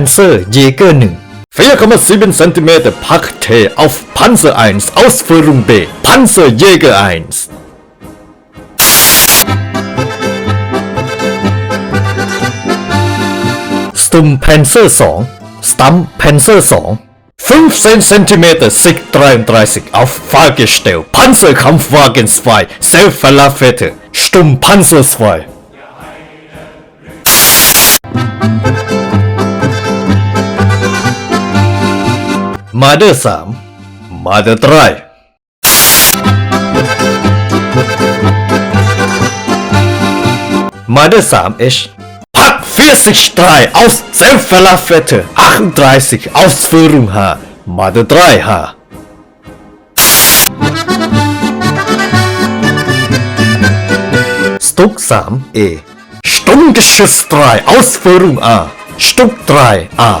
Panzer Jäger 1 4,7 cm Packte auf Panzer 1 Ausführung B. Panzerjäger 1 Stum Panzer 2 Stum Panzer 2 15 cm SIG 33 auf Fahrgestell. Panzerkampfwagen 2 Self-Verlaufette Stum Panzer 2 Mother 3 Mother 3 Mother 3H Pack 43 aus Selbstverlaufwette 38 Ausführung H Mother 3H Stuck 3E Sturmgeschoss 3 Ausführung A. Stuck 3A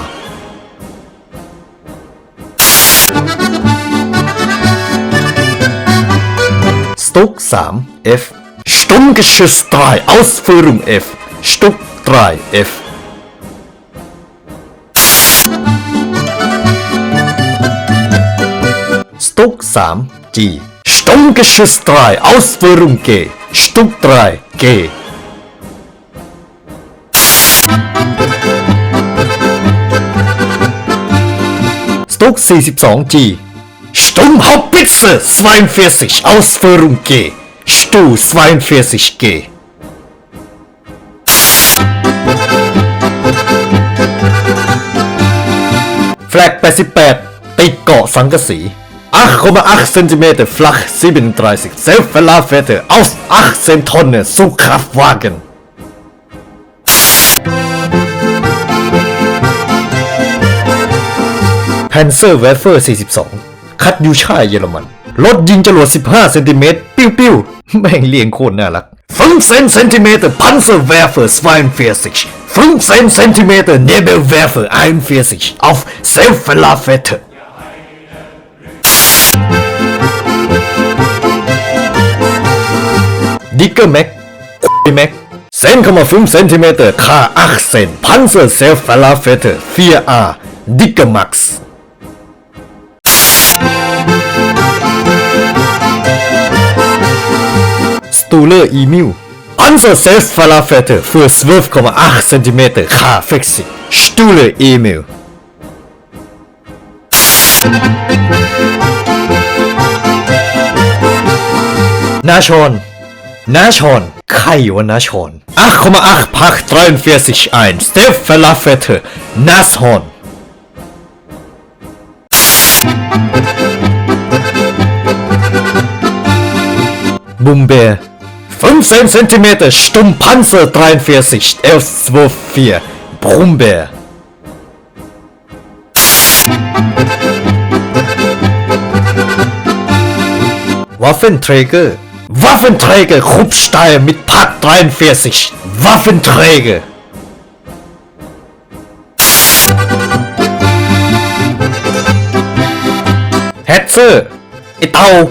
Stuck 3 F. Sturmgeschoss 3 Ausführung F. Stuck 3 F. Stuck 3 G. Sturmgeschoss 3 Ausführung G. Stuck 3 G. Stuck 42 G Sturmhaubitze 42 Ausführung G Stu 42 G Flag 88ติดเกาะสังกะสี8,8 cm flach 37 Selbstverlaufwerte aus 18 Tonnen Zugkraftwagen Panzer Werfer 42 คัตยูชาเยอรมัน รถยิงจรวด 15 เซนติเมตร ปิ้วปิ้วแม่งเลี้ยงโคตรน่ารักฟังเซนเซนติเมตรพันเซอร์เวร์เฟอร์สไฟน์เฟียสิกฟังเซนเซนติเมตรเนเบลเวร์เฟอร์ไอน์เฟียสิกออฟเซลฟ์ลาเฟเตอร์ดิกเกอร์แม็กคุยแม็กเซนเข้ามาฟุ้มเซนติเมตรคาอักเซนพันเซอร์เซลฟ์ลาเฟเตอร์เฟียอาร์ดิกเกอร์แม็กซ์ Stulle Emu. Unser Selbstverlaufwerte für 12,8 cm K-Fixing. Stulle Emil. Na schon. Na schon. Kai und Nashorn. 8,8 Pack 43 ein. Selbstverlaufwerte Nashorn. Bumbe 15 cm Stumpanzer 43 F24 Brummbär. Waffenträger. Waffenträger Kruppstahl mit Pack 43 Waffenträger. Hetze. Itau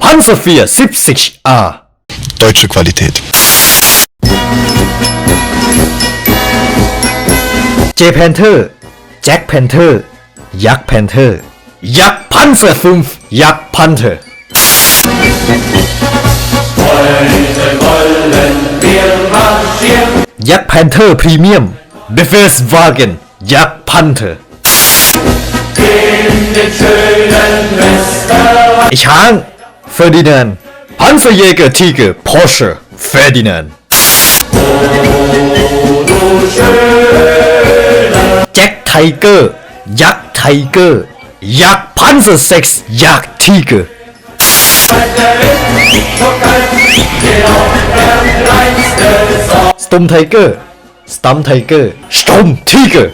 470A Deutsche Qualität. J Panther Jack Panther ยักษ์ Panther ยักษ์ Panzer 5ยักษ์ Panther marschieren ยักษ์ Panther Premium Befehlswagen ยักษ์ Panther in den schönen Restaurant. Ich hang Ferdinand, Panzerjäger, Tiger, Porsche, Ferdinand. Oh, du schöner. Jack Tiger, Jack Tiger, Jack Panzer 6, Jack Tiger. Storm Tiger, Storm Tiger, Sturm Tiger.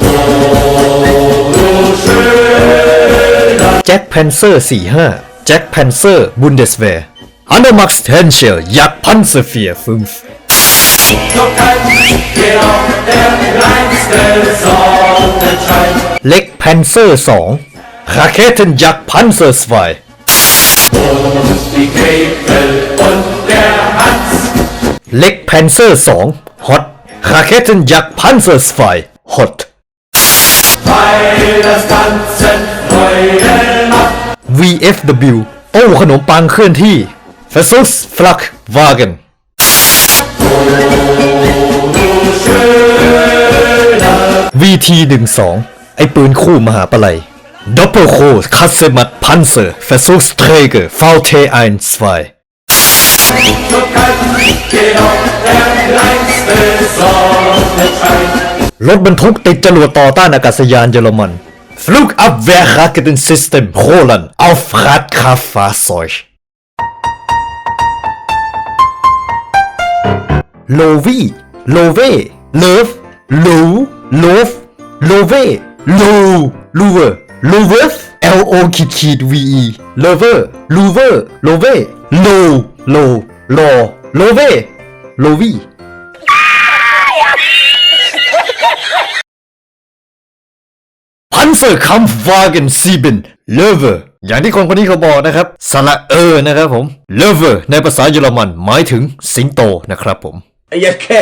Oh, แจ็คแพนเซอร์45แจ็คแพนเซอร์บุนเดสเวร์อันเดอร์มักสเทนเชลยักษ์พันเซเฟียฟึมเล็กแพนเซอร์2ราเคเทนยักษ์พันเซอร์สไฟเล็กแพนเซอร์2ฮอตราเคเทนยักษ์พันเซอร์สไฟฮอต VFW โอ้ขนมปังเคลื่อนที่ v e s u s f l u g w a g e n VT ทีหนึ่งสองไอปืนคู่มหาปลัยดับเบิลโคคัสเซมัตพันเซอร์เฟซุสเทเกอร์ฟาวเทไอนสไรถบรรทุกติดจรวดต่อต้านอากาศยานเยอรมัน Flugabwehrraketensystem Roland auf Radkraftfahrzeug. Lovi, Love, Love, Lo, Love, Love, Lo, Louve, Louves, L-O-K-K-V-E, Love, Louve, Love, Lo, Lo, Love, Lovi. Panzer Kampfwagen 7 Löwe อย่างที่คนคนนี้เขาบอกนะครับสระเออนะครับผมเลเวอร์ในภาษาเยอรมันหมายถึงสิงโตนะครับผมไอ้แค่